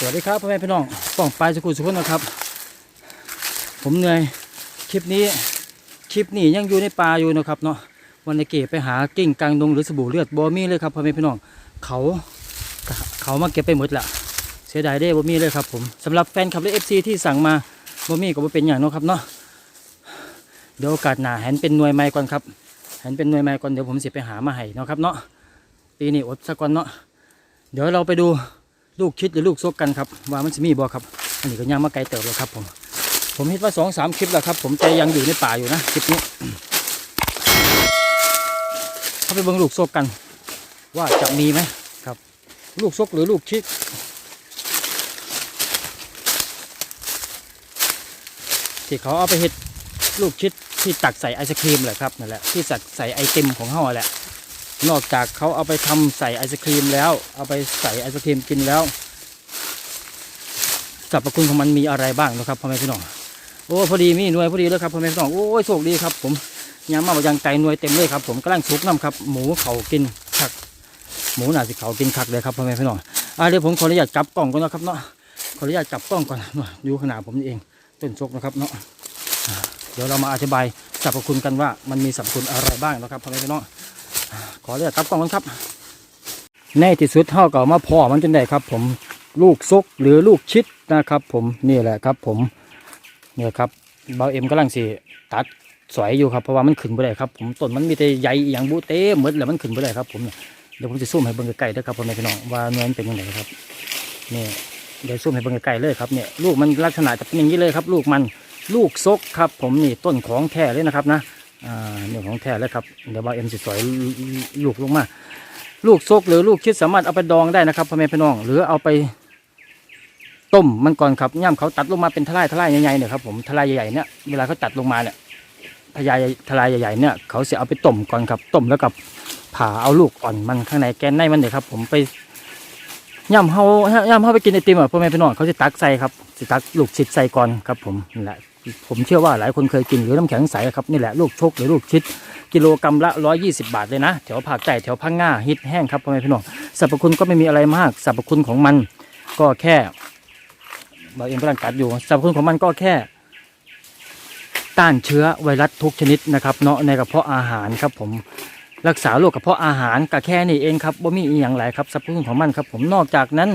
สวัสดีครับพ่อแม่พี่น้องป้องปลายสกุลสุขนนะครับ ผมเหนื่อยคลิปนี้คลิปนี้ยังอยู่ในป่าอยู่นะครับเนาะวันในเก็บไปหากิ่งกลางดงหรือสบู่เลือดบอมี่เลยครับพ่อแม่พี่น้องเขาเขามาเก็บไปหมดละเสียดายได้บอมี่เลยครับผมสำหรับแฟนคลับและเอฟซีที่สั่งมาบอมี่ก็เป็นอย่างนะครับเนาะเดี๋ยวโอกาสหน้าหันเป็นหน่วยใหม่ก่อนครับแหนเป็นหน่วยใหม่ก่อนเดี๋ยวผมสิไปหามาให้เนาะครับเนาะปีนี้อดสักก่อนเนาะเดี๋ยวเราไปดู ลูกคิดหรือลูกซกกันครับว่ามันจะมีบ่ครับ อันนี้ก็ย่างมาไกลเติบแล้วครับผม ผมเห็นว่าสองสามคลิปแล้วครับ ผมแต่ยังอยู่ในป่าอยู่นะคลิปนี้เข้าไปเบิ่งลูกซกกัน ว่าจะมีไหมครับ ลูกซกหรือลูกคิดที่เขาเอาไปเห็ดลูกชิดที่ตักใส่ไอศครีมแหละครับนั่นแหละที่ตักใส่ไอติมของเขาแหละ นอกจากเขาเอาไปทำใส่ไอศครีมแล้ว เอาไปใส่ไอศครีมกินแล้วสรรพคุณของมันมีอะไรบ้างนะครับพ่อแม่พี่น้องโอ้พอดีมีหน่วยพอดีเลยครับพ่อแม่พี่น้องโอ้ยโชคดีครับ ผมยามมาบางไก่หน่วยเต็มเลยครับผมกำลังสุกน้ำครับหมูเขากินคักหมูหนาสิเขากินคักเลยครับพ่อแม่พี่น้องอ่าเดี๋ยวผมขออนุญาตจับกล้องก่อนนะครับเนาะขออนุญาตจับกล้องก่อนอยู่ขนาดผมนี่เองต้นซกนะครับเนาะเดี๋ยวเรามาอธิบายสรรพคุณกันว่ามันมีสรรพคุณอะไรบ้างนะครับพ่อแม่พี่น้อง อเรียกกลับกล้องกันครับ ในที่สุดเท่ากับมาพ่อมันจนได้ครับ ผมลูกซกหรือลูกชิดนะครับ ผมนี่แหละครับ ผมเนี่ยครับเบาเอ็มกำลังสิตัดสอยอยู่ครับเพราะว่ามันขึ้นไปได้ครับผมต้นมันมีแต่ใยอย่างบูเต้หมดแล้วมันขึ้นไปได้ครับ ผมเดี๋ยวผมจะซูมให้เบิ่งใกล้ๆด้วยครับพ่อแม่พี่น้องว่าเนื้อมันเป็นยังไงครับนี่เดี๋ยวซูมให้เบิ่งใกล้ๆเลยครับเนี่ยลูกมันลักษณะจะเป็นอย่างนี้เลยครับ ลูกมันลูกซกครับ ผมนี่ต้นของแท้เลยนะครับนะ อ่าเนี่ยของแท้แล้วครับเดี๋ยวบาเอ็มสิสอยลูกลงมา ลูกซกหรือลูกคิดสามารถเอาไปดองได้นะครับพ่อแม่พี่น้อง หรือเอาไปต้มมันก่อนครับย่ำเขาตัดลงมาเป็นทลายทลายใหญ่ๆเนี่ยครับผมทลายใหญ่ๆเนี่ยเวลาเขาตัดลงมาเนี่ยทลายทลายใหญ่ๆเนี่ยเขาจะเอาไปต้มก่อนครับต้มแล้วกับผ่าเอาลูกอ่อนมันข้างในแกนในมันเนี่ยครับ ผมไปย่ำเขาย่ำเขาไปกินไอติมอะพ่อแม่พี่น้องเขาจะตักใส่ครับจะตักลูกชิดใส่ก่อนครับ ผมนั่นแหละ ผมเชื่อว่าหลายคนเคยกินหรือน้ำแข็งใสครับนี่แหละลูกชกหรือลูกชิด กิโลกรัมละ 120 บาทเลยนะแถวภาคใต้แถวพังงาฮิตแห้งครับพ่อแม่พี่น้องสรรพคุณก็ไม่มีอะไรมากสรรพคุณของมันก็แค่เราเองกำลังกัดอยู่สรรพคุณของมันก็แค่ต้านเชื้อไวรัสทุกชนิดนะครับเนาะในกระเพาะอาหารครับผมรักษาโรคกระเพาะอาหารก็แค่นี้เองครับว่ามีอีกอย่างหลายครับสรรพคุณของมันครับผมนอกจากนั้น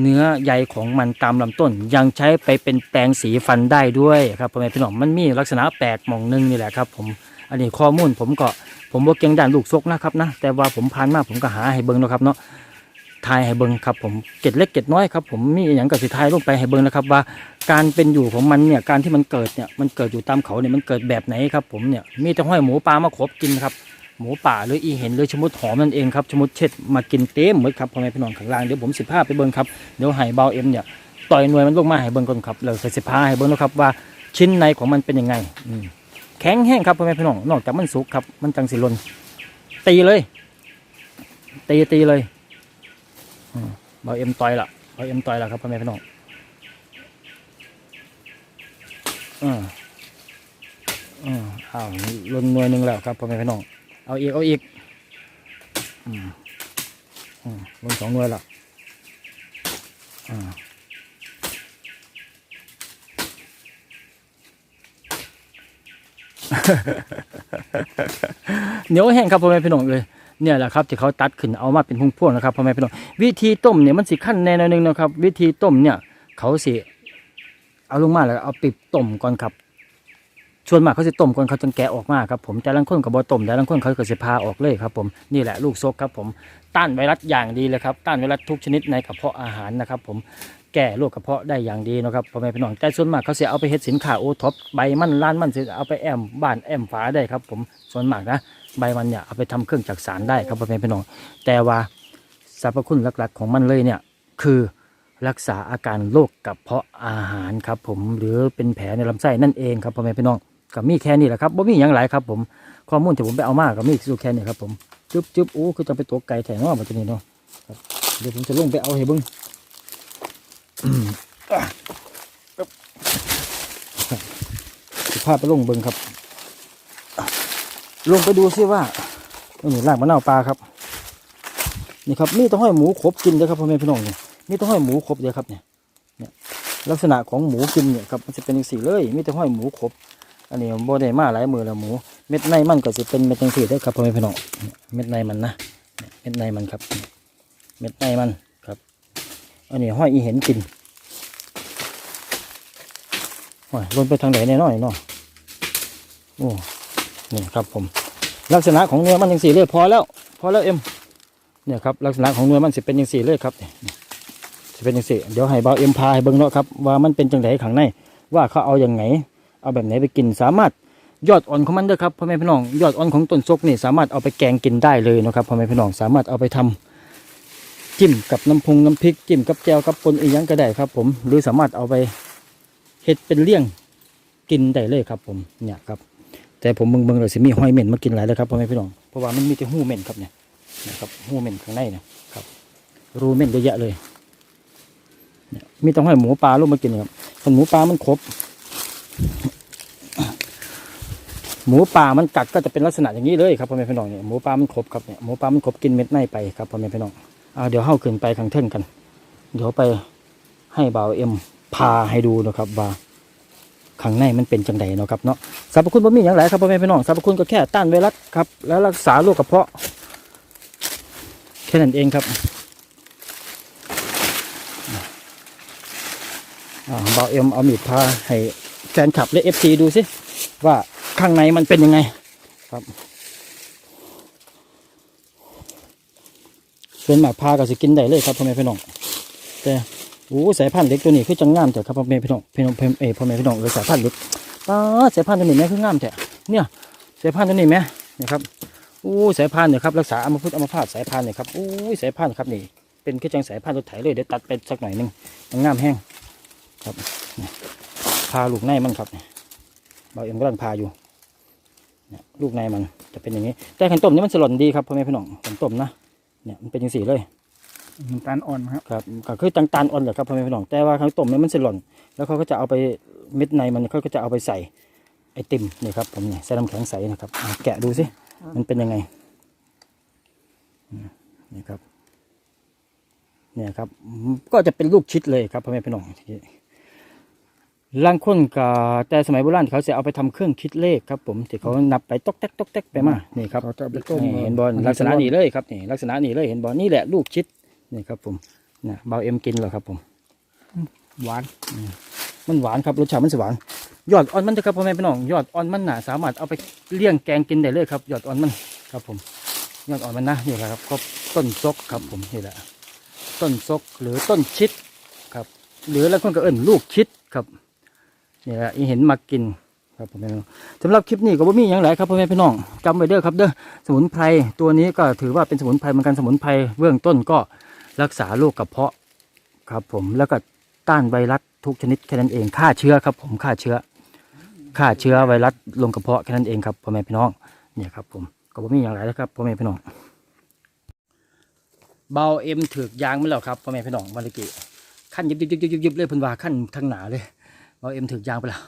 เนื้อใยของมันตามลำต้น ยังใช้ไปเป็นแปรงสีฟันได้ด้วยครับพ่อแม่พี่น้องมันมีลักษณะแปลกหมองหนึงนี่แหละครับ ผมอันนี้ข้อมูลผมก็ผมบ่เก่งด้านลูกซกนะครับนะแต่ว่าผมผ่านมาผมก็หาให้เบิ่งนะครับเนาะทายให้เบิ่งครับผมเกล็ดเล็กเกล็ดน้อยครับผมมีอย่างกับสิทายลงไปให้เบิ่งนะครับว่าการเป็นอยู่ของมันเนี่ยการที่มันเกิดเนี่ยมันเกิดอยู่ตามเขาเนี่ยมันเกิดแบบไหนครับผมเนี่ยมีแต่ห้อยหมูปลามาขบกินครับ หมูป่าหรืออีเห็นหรือชมุดหอมนั่นเองครับชมุดเช็ดมากินเต็มหมดครับพ่อแม่พี่น้องข้างล่างเดี๋ยวผมสิพาไปเบิ่งครับเดี๋ยวไห้เบาเอ็มเนี่ยต่อยหน่วยมันลงมาให้เบิ่งก่อนครับเราสิพาให้เบิ่งแล้วครับว่าชิ้นในของมันเป็นยังไงอืแข็งแห้งครับพ่อแม่พี่น้องนอกจากมันสุกครับมันจังสิลนตีเลยตีตีเลยเบาเอ็มต่อยละเบาเอ็มต่อยละครับพ่อแม่พี่น้องอืมอืมอ้าวลนหน่วยหนึ่งแล้วครับพ่อแม่พี่น้อง เอาอีก เอาอีกอืมอืมลงสองหน่วยละอ่าเหนียวแห้งครับพ่อแม่พี่น้องเลยเนี่ยแหละครับที่เขาตัดขึ้นเอามาเป็นพุงพ่วงนะครับพ่อแม่พี่น้องวิธีต้มเนี่ยมันสิขั้นแน่นอนหนึงนะครับ วิธีต้มเนี่ย เขาสิเอาลงมาแล้วเอาปิดต้มก่อนครับ ส่วนมากเขาจะต้มก่อนเขาจึงแกะออกมาครับผมแต่ละคนกับบอต้มแต่ละคนเขาก็จะพาออกเลยครับผมนี่แหละลูกซกครับผมต้านไวรัสอย่างดีเลยครับต้านไวรัสทุกชนิดในกระเพาะอาหารนะครับผมแก้โรคกระเพาะได้อย่างดีนะครับพ่อแม่พี่น้องแต่ส่วนมากเขาจะเอาไปเฮ็ดสินค้าโอท็อปใบมันล้านมันจะเอาไปแอมบ้านแอมฝาได้ครับผมส่วนมากนะใบมันเนี่ยเอาไปทำเครื่องจักสารได้ครับพ่อแม่พี่น้อง แต่ว่าสรรพคุณหลักๆ ของมันเลยเนี่ยคือรักษาอาการโรคกระเพาะอาหารครับผมหรือเป็นแผลในลำไส้นั่นเองครับพ่อแม่พี่น้อง ก็มีแค่นี้แหละครับบ่มีอย่างไรครับผมข้อมูลที่ผมไปเอามาก็มีสู่แค่นี้ครับผมจึ๊บจึ๊บโอ้คือจะไปตัวไก่แถงว่าแบบนี้เนาะเดี๋ยวผมจะลงไปเอาให้เบิ้งพาไปลงเบิ้งครับ ลงไปดูซิว่านี่ล่างมะนาวปลาครับนี่ครับมีแต้องห้หมูขบกินเลยครับพ่อแม่พี่น้องเนี่ยมีแต่ห้อยหมูครบเลยครับเนี่ยเนี่ยลักษณะของหมูกินเนี่ยครับมันจะเป็นอย่างสีเลยมีแต่ห้อยหมูครบ อันนี้โบได้มาหลายมือแล้วหมู เม็ดในมันก็จะเป็นเม็ดจังสีได้อครับพ่อแม่พี่น้องเม็ดในมันนะเม็ดในมันครับ เม็ดในมันครับ อันนี้ห้อยอีเห็นกินห้อยลนไปทางไหนแน่นอนเนาะโอ้นี่ครับผม ลักษณะของเนื้อมันจังสีเลยพอแล้ว พอแล้วเอ็มเนี่ยครับลักษณะของเนื้อมันจะเป็นจังสีเลยครับเนี่ยจะเป็นจังซี่เดี๋ยวให้เบาเอ็มพาให้เบิ่งเนาะครับว่ามันเป็นจังไดข้างในว่าเขาเอาอย่างไง เอาแบบไหนไปกินสามารถยอดอ่อนของมันเด้อครับพ่อแม่พี่น้องยอดอ่อนของต้นซกนี่สามารถเอาไปแกงกินได้เลยนะครับพ่อแม่พี่น้องสามารถเอาไปทำจิ้มกับน้ำพุงน้ำพริกจิ้มกับแจวกับปนอีหยังก็ได้ครับ ผมหรือสามารถเอาไปเฮ็ดเป็นเลี่ยงกินได้เลยครับ ผมเนี่ยครับ แต่ผมเบิ่งเบิ่งเลยสิมีหอยเหม็นมากินหลายแล้วครับพ่อแม่พี่น้องเพราะว่ามันมีแต่หูเหม็นครับเนี่ยนะครับหูเหม็นข้างในเนะครับ รูเหม็นเยอะแยะเลยมีต้องให้หมูปลาลงมากินครับคนหมูปลามันครบ หมูปลามันกัดก็จะเป็นลักษณะอย่างนี้เลยครับพ่อแม่พี่น้องเนี่ยหมูปลามันครบครับเนี่ยหมูปลามันครบกินเม็ดในไปครับพ่อแม่พี่น้องเอาเดี๋ยวเข้าขึ้นไปข้างเทิงกัน เดี๋ยวไปให้บ่าวเอ็มพาให้ดูนะครับว่าข้างในมันเป็นจังไดเนาะครับเนาะสรรพคุณบ่มีอย่างไรครับพ่อแม่พี่น้องสรรพคุณก็แค่ต้านไวรัสครับแล้วรักษาโรคกระเพาะแค่นั้นเองครับอ่าเบาเอ็มเอามีดพาให้แฟนคลับและเอฟซีดูสิว่า ข้างในมันเป็นยังไงครับ ส่วนหมากพาก็สิกินได้เลยครับพ่อแม่พี่น้องแต่โอ้สายพันธุ์เล็กตัวนี้คือจังงามแต่ครับพ่อแม่พี่น้องพี่น้องเพิ่มเอยพ่อแม่พี่น้องเลยสายพันธุ์เล็กป้าดสายพันธุ์ตัวนี้แม่คืองามแต่เนี่ยสายพันธุ์ตัวนี้แม่เนี่ยครับโอ้สายพันธุ์เนี่ยครับรักษาอัมพฤกษ์อัมพาตสายพันธุ์เนี่ยครับโอ้ยสายพันธุ์ครับนี่เป็นคือจังสายพันธุ์รถไถเลยเดี๋ยวตัดไปสักหน่อยหนึงมันงามแห้งครับนี่พาลูกในมันครับนี่เบาเอ็มกำลังพาอยู่เนี่ย ลูกในมันจะเป็นอย่างนี้ แต่ขันต้มนี่มันสลอนดีครับพ่อแม่พี่น้องขันต้มนะเนี่ยมันเป็นอย่างสีเลยน้ำตาลอ่อนครับครับก็คือตังตาลอ่อนแหละครับพ่อแม่พี่น้องแต่ว่าขันต้มเนี่ยมันสลอนแล้วเขาก็จะเอาไปเม็ดในมันเขาก็จะเอาไปใส่ไอติมนี่ครับผมเนี่ยใส่น้ำแข็งใสนะครับอะแกะดูสิมันเป็นยังไงอืมนี่ครับเนี่ยครับ ก็จะเป็นลูกชิดเลยครับพ่อแม่พี่น้อง ล่างคนกับแต่สมัยโบราณเขาจะเอาไปทำเครื่องคิดเลขครับ ผมที่เขานับไปตอกแตกตอกแตกไปมานี่ครับเขาจะเอาไปต้มนี่เห็นบอลลักษณะนี้เลยครับนี่ลักษณะนี้เลยเห็นบอลนี่แหละลูกชิดนี่ครับ ผมนะเบาเอ็มกินเหรอครับ ผม หวานมันหวานครับรสชาติมันสหวานยอดอ่อนมันนะครับพ่อแม่พี่น้องยอดอ่อนมันน่ะสามารถเอาไปเลี้ยงแกงกินได้เลยครับยอดอ่อนมันครับ ผมยอดอ่อนมันนะนี่แหละครับก็ต้นซกครับ ผมนี่แหละต้นซกหรือต้นชิดครับ หรือแล้วคนก็เอิ้นลูกชิดครับ นี่แหละอีเห็นมากินครับผมสำหรับคลิปนี้ก็บ่มีอย่างไรครับพ่อแม่พี่น้องจำไว้เด้อครับเด้อสมุนไพรตัวนี้ก็ถือว่าเป็นสมุนไพรเหมือนกันสมุนไพรเบื้องต้นก็รักษาโรคกระเพาะครับ ผมแล้วก็ต้านไวรัสทุกชนิดแค่นั้นเองฆ่าเชื้อครับ ผมฆ่าเชื้อฆ่าเชื้อไวรัสลงกระเพาะแค่นั้นเองครับพ่อแม่พี่น้องเนี่ยครับ ผมก็บ่มีอย่างไรแล้วครับพ่อแม่พี่น้องเบาเอ็มถือกยางมาแล้วครับพ่อแม่พี่น้องวันละกี่ขั้นยิบยิบยิบยิบยิบเลยพิ่นวาขั้นทางหนาเลย เราเอ็มถึกยางไปแล้ว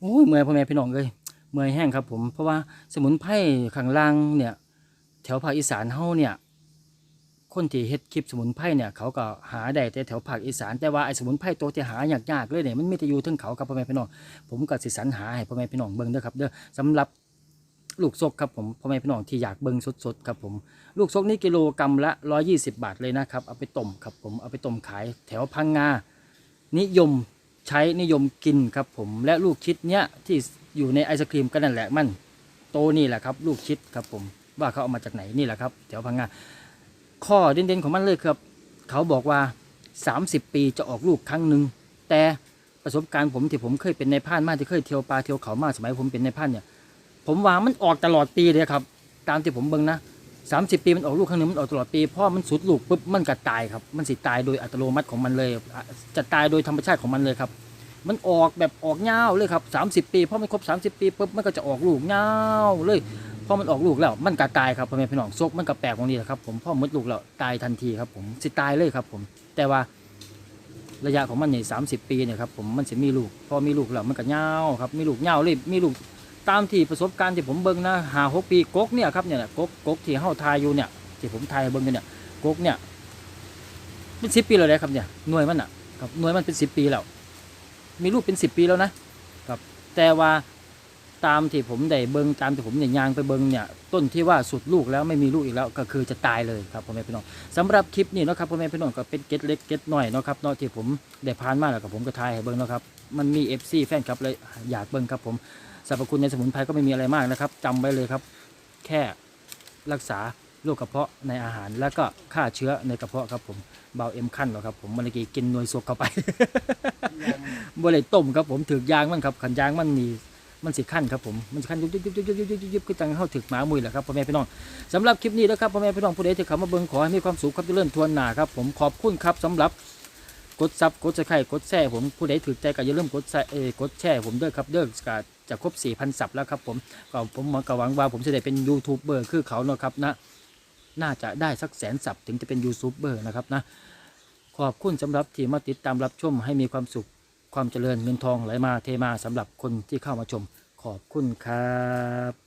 โอ้ยเมื่อยพ่อแม่พี่น้องเลยเมื่อยแห้งครับผมเพราะว่าสมุนไพรข้างล่างเนี่ยแถวภาคอีสานเฮาเนี่ยคนที่เฮ็ดคลิปสมุนไพรเนี่ยเขาก็หาได้แต่แถวภาคอีสานแต่ว่าไอ้สมุนไพรตัวที่หายากๆเลยเนี่ยมันมีแต่อยู่เทึงเขาครับพ่อแม่พี่น้องผมก็สิสรรหาให้พ่อแม่พี่น้องเบิ่งเด้อครับเด้อสำหรับลูกซกครับผมพ่อแม่พี่น้องที่อยากเบิ่งสดๆครับผมลูกซกนี่กิโลกรัมละ 120 บาทเลยนะครับเอาไปต้มครับผมเอาไปต้มขายแถวพังงานิยม ใช้นิยมกินครับผมและลูกชิดเนี้ยที่อยู่ในไอศครีมก็นั่นแหละมันโตนี่แหละครับลูกชิดครับผมว่าเขาเอามาจากไหนนี่แหละครับแถวพังงาข้อเด่นๆของมันเลยครับ เขาบอกว่า 30 ปีจะออกลูกครั้งหนึ่งแต่ประสบการณ์ผมที่ผมเคยเป็นในพรานมากที่เคยเที่ยวปลาเที่ยวเขามากสมัยผมเป็นในพรานเนี่ย ผมว่ามันออกตลอดปีเลยครับ ตามที่ผมเบิ่งนะ 30 ปีมันออกลูกครั้งหนึ่งมันออกตลอดปีพราะมันสุดลูกปุ๊บมันก็ตายครับ มันสิตายโดยอัตโนมัติของมันเลย จะตายโดยธรรมชาติของมันเลยครับ มันออกแบบออกเงาเลยครับ 30 ปีพราะมันครบ 30 ปีปุ๊บมันก็จะออกลูกเงาเลยพอมันออกลูกแล้วมันก็ตายครับพ่อแม่พี่น้องซกมันก็แปลกตรงนี้แหละครับผมพ่อมดลูกแล้วตายทันทีครับผมสิตายเลยครับผมแต่ว่าระยะของมันเนี่ยสาปีเนี่ยครับผมมันจะมีลูกพอมีลูกแล้วมันก็เงาครับมีลูกเงาเลยมีลูก ตามที่ประสบการณ์ที่ผมเบิ่งนะหาหกปีกกเนี่ยครับเนี่ยกกกกที่เฮาทายอยู่เนี่ยที่ผมทายให้เบิ่งเนี่ยกกเนี่ยเป็นสิบปีแล้วเลยครับเนี่ยหน่วยมันอะครับหน่วยมันเป็นสิบปีแล้วมีลูกเป็นสิบปีแล้วนะครับแต่ว่าตามที่ผมได้เบิงตามที่ผมเนี่ยยางไปเบิงเนี่ยต้นที่ว่าสุดลูกแล้วไม่มีลูกอีกแล้วก็คือจะตายเลยครับพ่อแม่พี่น้องสำหรับคลิปนี้นะครับพ่อแม่พี่น้องก็เป็นเก็ตเล็กเก็ตน้อยนะครับเนาะที่ผมได้ผ่านมาแล้วกับผมก็ทายให้เบิงนะครับมันมี FC แฟนคลับเลยอยากเบิงครับผม สรรพคุณในสมุนไพรก็ไม่มีอะไรมากนะครับจำไว้เลยครับ แค่รักษาโรคกระเพาะในอาหาร แล้วก็ฆ่าเชื้อในกระเพาะครับผมเบาเอ็มขั้นหรอครับผมมันเลยกินนวยสวกเข้าไปบ่เลยต้มครับผมถือยางมันครับขันยางมันมีมันสิขั้นครับผมมันสิขั้นยุบยุบยุบยุบยุบยุบยุบยุบยุบคือจังเข้าถึกหมามุยแหละครับพ่อแม่พี่น้องสำหรับคลิปนี้นะครับพ่อแม่พี่น้องผู้ใดที่เข้ามาเบิ่งขอให้มีความสุขครับเจริญทวนหนาครับผมขอบคุณครับสำหรับ กดซับกดสไครต์กดแชร์ผมผู้ใดถือใจก็อย่าลืมกดแชร์เออกดแชร์ผมด้วยครับเด้อก็จะครบ4,000ซับแล้วครับผมก็ผมก็หวังว่าผมจะได้เป็นยูทูบเบอร์คือเขาเนาะครับนะน่าจะได้สักแสนซับถึงจะเป็นยูทูบเบอร์นะครับนะขอบคุณสำหรับที่มาติดตามรับชมให้มีความสุขความเจริญเงินทองไหลมาเทมาสำหรับคนที่เข้ามาชม ขอบคุณครับ